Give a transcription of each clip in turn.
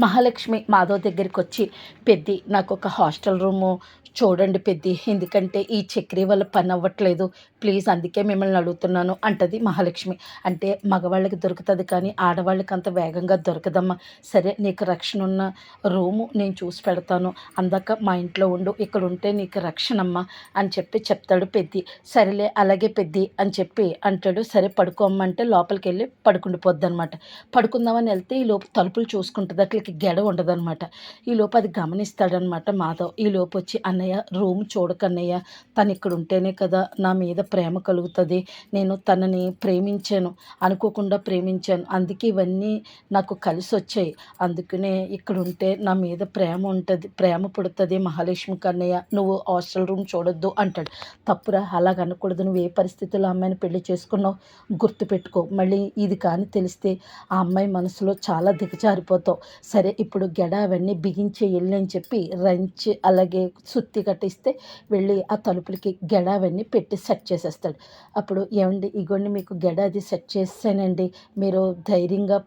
మహాలక్ష్మి మాధవ్ దగ్గరికి వచ్చి పెద్ది నాకు ఒక హాస్టల్ రూము చూడండి పెద్ది ఎందుకంటే ఈ చక్రీ వల్ల పని అవ్వట్లేదు ప్లీజ్ అందుకే మిమ్మల్ని అడుగుతున్నాను అంటది మహాలక్ష్మి. అంటే మగవాళ్ళకి దొరుకుతుంది కానీ ఆడవాళ్ళకి అంత వేగంగా దొరకదమ్మా. సరే నీకు రక్షణ ఉన్న రూము నేను చూసి పెడతాను. అందాక మా ఇంట్లో ఉండు ఇక్కడ ఉంటే నీకు రక్షణమ్మా అని చెప్పి చెప్తాడు పెద్ది. సరేలే అలాగే పెద్ది అని చెప్పి అంటాడు. సరే పడుకోమంటే లోపలికి వెళ్ళి పడుకుండిపోద్ది అనమాట పడుకుందామని వెళ్తే ఈ లోపు తలుపులు చూసుకుంటుంది అట్లకి గెడ ఉండదన్నమాట. ఈ లోపు అది గమనిస్తాడనమాట మాధవ్. ఈ వచ్చి అన్నయ్య రూమ్ చూడకన్నయ్య. తను ఇక్కడ ఉంటేనే కదా నా మీద ప్రేమ కలుగుతుంది. నేను తనని ప్రేమించాను. అనుకోకుండా ప్రేమించాను. అందుకే ఇవన్నీ నాకు కలిసి వచ్చాయి అందుకనే ఇక్కడ ఉంటే నా మీద ప్రేమ ఉంటుంది. ప్రేమ పుడుతుంది. మహాలక్ష్మి కన్నయ్య నువ్వు హాస్టల్ రూమ్ చూడొద్దు అంటాడు. తప్పురా అలాగ అనకూడదు. నువ్వు ఏ పరిస్థితుల్లో అమ్మాయిని పెళ్ళి చేసుకున్నావు గుర్తుపెట్టుకో. మళ్ళీ ఇది కానీ తెలిస్తే ఆ అమ్మాయి మనసులో చాలా దిగజారిపోతావు. సరే ఇప్పుడు గెడ అవన్నీ బిగించి వెళ్ళి అని చెప్పి రంచి అలాగే సుత్తి కట్టిస్తే వెళ్ళి ఆ తలుపులకి గెడ అవన్నీ పెట్టి సెట్ చేసేస్తాడు. అప్పుడు ఏమండి ఇగోండి మీకు గెడ అది సెట్ చేసానండి. మీరు ధైర్యంగా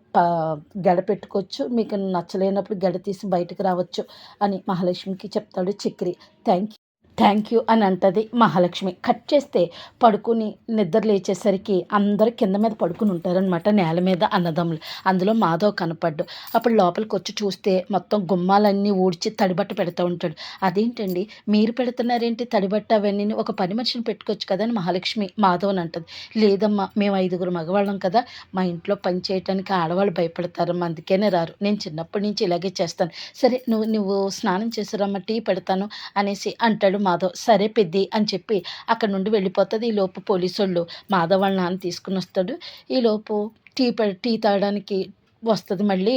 గెడ పెట్టుకోవచ్చు మీకు నచ్చలేనప్పుడు గెడ తీసి బయటకు రావచ్చు అని మహాలక్ష్మికి చెప్తాడు Chakri. Thank you thank you అని అంటది మహాలక్ష్మి. కట్ చేస్తే పడుకుని నిద్ర లేచేసరికి అందరు కింద మీద పడుకుని ఉంటారనమాట నేల మీద అన్నదమ్ములు. అందులో మాధవ్ కనపడ్డు. అప్పుడు లోపలికి వచ్చి చూస్తే మొత్తం గుమ్మాలన్నీ ఊడ్చి తడిబట్ట పెడతా ఉంటాడు. అదేంటండి? మీరు పెడుతున్నారేంటి తడిబట్ట? అవన్నీ ఒక పని మనిషిని పెట్టుకోవచ్చు కదా అని మహాలక్ష్మి మాధవ్ అని అంటది. లేదమ్మా మేము ఐదుగురు మగవాళ్ళం కదా. మా ఇంట్లో పని చేయటానికి ఆడవాళ్ళు భయపడతారమ్మా అందుకనే రారు. నేను చిన్నప్పటి నుంచి ఇలాగే చేస్తాను. సరే నువ్వు నువ్వు స్నానం చేసారమ్మా టీ పెడతాను అనేసి అంటాడు మా మాధవ్ సరే పెద్ది అని చెప్పి అక్కడ నుండి వెళ్ళిపోతుంది. ఈ లోపు పోలీసు వాళ్ళు మాధవ్ వాళ్ళ నాన్న తీసుకుని వస్తాడు. ఈలోపు టీ టీ తాగడానికి వస్తుంది మళ్ళీ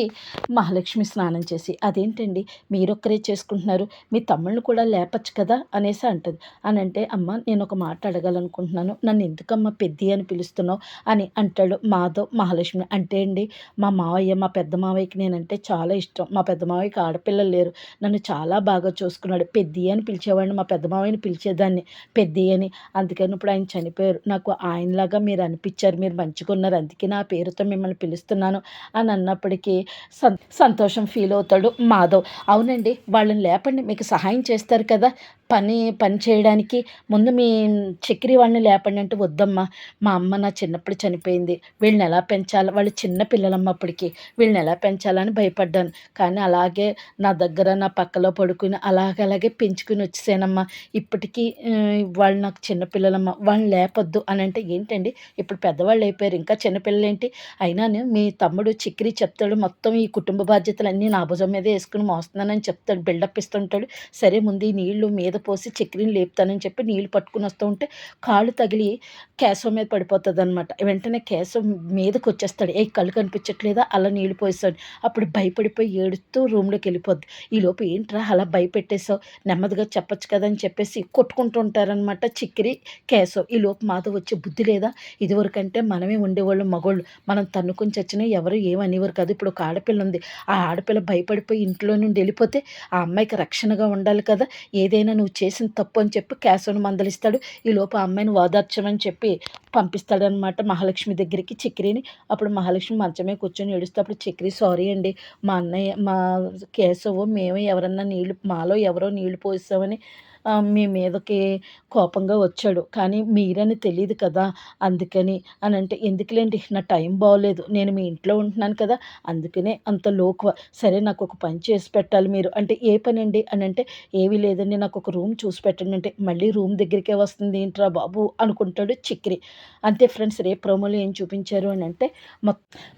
మహాలక్ష్మి స్నానం చేసి. అదేంటండి? మీరొక్కరే చేసుకుంటున్నారు. మీ తమ్ముళ్ళు కూడా లేపచ్చు కదా అనేసి అంటుంది. అని అంటే అమ్మ నేను ఒక మాట అడగాలనుకుంటున్నాను. నన్ను ఎందుకమ్మా పెద్ది అని పిలుస్తున్నావు? అని అంటాడు మాధవ్ మహాలక్ష్మి. అంటే అండి మా మావయ్య మా పెద్ద మావయ్యకి నేనంటే చాలా ఇష్టం. మా పెద్ద మావయ్యకి ఆడపిల్లలు లేరు. నన్ను చాలా బాగా చూసుకున్నాడు. పెద్ది అని పిలిచేవాడిని మా పెద్ద మావయ్యని పిలిచేదాన్ని. పెద్ది అని. అందుకని ఇప్పుడు ఆయన చనిపోయారు. నాకు ఆయనలాగా మీరు అనిపించారు. మీరు మంచిగా ఉన్నారు అందుకే నా పేరుతో మిమ్మల్ని పిలుస్తున్నాను అని అన్నప్పటికీ సంతోషం ఫీల్ అవుతాడు మాధవ్. అవునండి వాళ్ళని లేపండి మీకు సహాయం చేస్తారు కదా. పని పని చేయడానికి ముందు మీ చక్రి వాళ్ళని లేపండి అంటే వద్దమ్మా. మా అమ్మ నా చిన్నప్పుడు చనిపోయింది. వీళ్ళని ఎలా పెంచాలి? వాళ్ళు చిన్న పిల్లలమ్మ అప్పటికి. వీళ్ళని ఎలా పెంచాలని భయపడ్డాను. కానీ అలాగే నా దగ్గర నా పక్కలో పడుకుని అలాగలాగే పెంచుకుని వచ్చేసానమ్మా. ఇప్పటికీ వాళ్ళు నాకు చిన్నపిల్లలమ్మ వాళ్ళని లేపొద్దు అని అంటే ఏంటండి? ఇప్పుడు పెద్దవాళ్ళు అయిపోయారు ఇంకా చిన్నపిల్లలు ఏంటి అయినా మీ తమ్ముడు చిక్కిరి చెప్తాడు. మొత్తం ఈ కుటుంబ బాధ్యతలన్నీ నా భుజం మీద వేసుకుని మోస్తున్నానని చెప్తాడు. బిల్డప్ ఇస్తుంటాడు. సరే ముందు ఈ నీళ్ళు మీద పోసి చక్రీని లేపుతానని చెప్పి నీళ్ళు పట్టుకుని వస్తూ ఉంటే కాళ్ళు తగిలి కేశవ మీద పడిపోతుంది అనమాట వెంటనే కేశవ మీదకి వచ్చేస్తాడు ఏ కళ్ళు కనిపించట్లేదా అలా నీళ్ళు పోస్తాడు అప్పుడు భయపడిపోయి ఏడుస్తూ రూమ్లోకి వెళ్ళిపోద్ది. ఈ లోపు ఏంట్రా అలా భయపెట్టేసావు నెమ్మదిగా చెప్పచ్చు కదా అని చెప్పేసి కొట్టుకుంటూ ఉంటారనమాట చిక్కిరి కేశవ్. ఈ లోపు మాధవ్ వచ్చే బుద్ధి లేదా? ఇదివరకంటే మనమే ఉండేవాళ్ళు మగోళ్ళు. మనం తన్నుకొని చచ్చినా ఎవరు ఏమనేవారు కాదు. ఇప్పుడు ఒక ఆడపిల్ల ఉంది. ఆ ఆడపిల్ల భయపడిపోయి ఇంట్లో నుండి వెళ్ళిపోతే ఆ అమ్మాయికి రక్షణగా ఉండాలి కదా? ఏదైనా నువ్వు నువ్వు చేసిన తప్పు అని చెప్పి కేశవను మందలిస్తాడు. ఈ లోపు ఆ అమ్మాయిని ఓదార్చమని చెప్పి పంపిస్తాడనమాట మహాలక్ష్మి దగ్గరికి చక్రిని అప్పుడు మహాలక్ష్మి మంచమే కూర్చొని ఏడుస్తే అప్పుడు చక్రి సారీ అండి మా అన్నయ్య మా కేశవ్ మేము ఎవరన్నా నీళ్ళు మాలో ఎవరో నీళ్ళు పోసామని మీ మీదకి కోపంగా వచ్చాడు. కానీ మీరని తెలియదు కదా అందుకని అని అంటే ఎందుకులేండి? నా టైం బాగోలేదు నేను మీ ఇంట్లో ఉంటున్నాను కదా. అందుకనే అంత లోకువ. సరే నాకు ఒక పని చేసి పెట్టాలి మీరు. అంటే ఏ పని అండి అని అంటే ఏమీ లేదండి. నాకు ఒక రూమ్ చూసి పెట్టండి. అంటే మళ్ళీ రూమ్ దగ్గరికే వస్తుంది. ఏంట్రా బాబు? అనుకుంటాడు చిక్రి అంతే ఫ్రెండ్స్ రేపు ప్రోమోలో ఏం చూపించారు? అని అంటే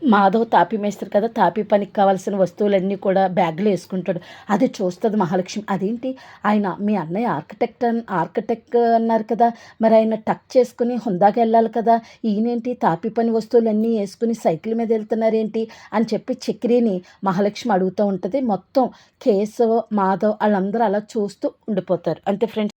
మాధవ్ తాపి మేస్తారు కదా. తాపి పనికి కావాల్సిన వస్తువులన్నీ కూడా బ్యాగ్లో వేసుకుంటాడు. అది చూస్తుంది మహాలక్ష్మి. అదేంటి? ఆయన మీ అన్నయ్య ఆర్కిటెక్ట్ ఆర్కిటెక్ట్ అన్నారు కదా. మరి ఆయన టక్ చేసుకుని హుందాగా వెళ్ళాలి కదా. ఈయనేంటి? తాపి పని వస్తువులన్నీ వేసుకుని సైకిల్ మీద వెళ్తున్నారేంటి? అని చెప్పి చక్రిని మహాలక్ష్మి అడుగుతూ ఉంటుంది. మొత్తం కేశవ్ మాధవ్ వాళ్ళందరూ అలా చూస్తూ ఉండిపోతారు. అంతే ఫ్రెండ్స్